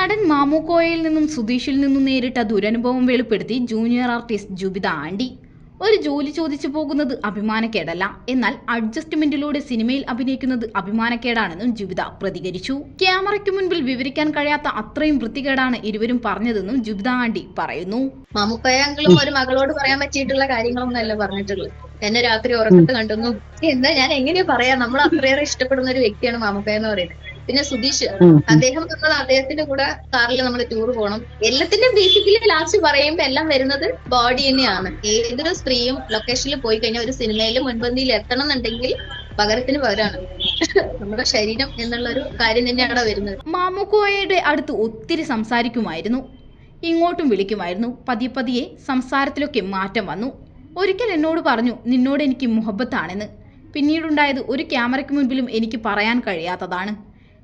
നടൻ മാമുക്കോയയിൽ നിന്നും സുധീഷിൽ നിന്നും നേരിട്ട ദുരനുഭവം വെളിപ്പെടുത്തി ജൂനിയർ ആർട്ടിസ്റ്റ് ജുബിത ആണ്ടി ഒരു ജോലി ചോദിച്ചു പോകുന്നത് അഭിമാനക്കേടല്ല. എന്നാൽ അഡ്ജസ്റ്റ്മെന്റിലൂടെ സിനിമയിൽ അഭിനയിക്കുന്നത് അഭിമാനക്കേടാണെന്നും ജുബിത പ്രതികരിച്ചു. ക്യാമറയ്ക്ക് മുൻപിൽ വിവരിക്കാൻ കഴിയാത്ത അത്രയും വൃത്തികേടാണ് ഇരുവരും പറഞ്ഞതെന്നും ജുബിത ആണ്ടി പറയുന്നു. മമ്മൂക്കയാങ്കിലും ഒരു മകളോട് പറയാൻ പറ്റിയിട്ടുള്ള കാര്യങ്ങളൊന്നല്ല പറഞ്ഞിട്ടുള്ളത് എന്നെ രാത്രി ഉറക്കത്ത് കണ്ടെന്നും. എന്താ ഞാൻ എങ്ങനെയാ പറയാ? നമ്മൾ അത്രയേറെ ഇഷ്ടപ്പെടുന്ന ഒരു വ്യക്തിയാണ് മാമുക്കയെന്ന് പറയുന്നത്. പിന്നെ സുധീഷ് അദ്ദേഹം പറഞ്ഞത് അദ്ദേഹത്തിന്റെ കൂടെ കാറിൽ നമ്മൾ ടൂർ പോകണം എല്ലാത്തിന്റെയും ബേസിക്കലി ലാസ്റ്റ് പറയുമ്പോ എല്ലാം വരുന്നത് ബോഡി തന്നെയാണ്. ഏതൊരു സ്ത്രീയും ലൊക്കേഷനിൽ പോയി കഴിഞ്ഞാൽ ഒരു സിനിമയിൽ മുൻപന്തിയിൽ എത്തണം എന്നുണ്ടെങ്കിൽ പകരത്തിന് പകരാണ്. നമ്മുടെ ശരീരം എന്നുള്ള ഒരു കാര്യം തന്നെയാണ് വരുന്നത്. മാമുക്കോയയുടെ അടുത്ത് ഒത്തിരി സംസാരിക്കുമായിരുന്നു. ഇങ്ങോട്ടും വിളിക്കുമായിരുന്നു. പതിയെ പതിയെ സംസാരത്തിലൊക്കെ മാറ്റം വന്നു. ഒരിക്കൽ എന്നോട് പറഞ്ഞു നിന്നോട് എനിക്ക് മുഹബത്താണെന്ന്. പിന്നീടുണ്ടായത് ഒരു ക്യാമറയ്ക്ക് മുൻപിലും എനിക്ക് പറയാൻ കഴിയാത്തതാണ്.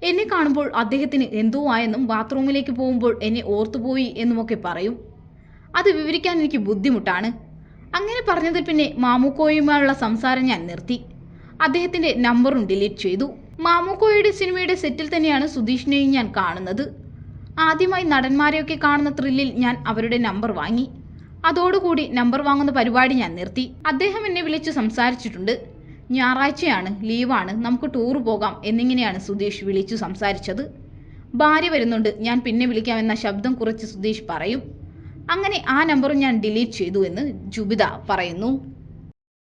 എന്നെ കാണുമ്പോൾ അദ്ദേഹത്തിന് എന്തോ ആയെന്നും ബാത്റൂമിലേക്ക് പോകുമ്പോൾ എന്നെ ഓർത്തുപോയി എന്നുമൊക്കെ പറയും. അത് വിവരിക്കാൻ എനിക്ക് ബുദ്ധിമുട്ടാണ്. അങ്ങനെ പറഞ്ഞതിൽ പിന്നെ മാമുക്കോയുമായുള്ള സംസാരം ഞാൻ നിർത്തി. അദ്ദേഹത്തിന്റെ നമ്പറും ഡിലീറ്റ് ചെയ്തു. മാമുക്കോയുടെ സിനിമയുടെ സെറ്റിൽ തന്നെയാണ് സുധീഷിനെയും ഞാൻ കാണുന്നത്. ആദ്യമായി നടന്മാരെയൊക്കെ കാണുന്ന ത്രില്ലിൽ ഞാൻ അവരുടെ നമ്പർ വാങ്ങി. അതോടുകൂടി നമ്പർ വാങ്ങുന്ന പരിപാടി ഞാൻ നിർത്തി. അദ്ദേഹം എന്നെ വിളിച്ച് സംസാരിച്ചിട്ടുണ്ട്. ഞായറാഴ്ചയാണ് ലീവാണ് നമുക്ക് ടൂർ പോകാം എന്നിങ്ങനെയാണ് സുധീഷ് വിളിച്ചു സംസാരിച്ചത്. ഭാര്യ വരുന്നുണ്ട് ഞാൻ പിന്നെ വിളിക്കാമെന്ന ശബ്ദം കുറച്ച് സുധീഷ് പറയും. അങ്ങനെ ആ നമ്പറും ഞാൻ ഡിലീറ്റ് ചെയ്തു എന്ന് ജുബിത പറയുന്നു.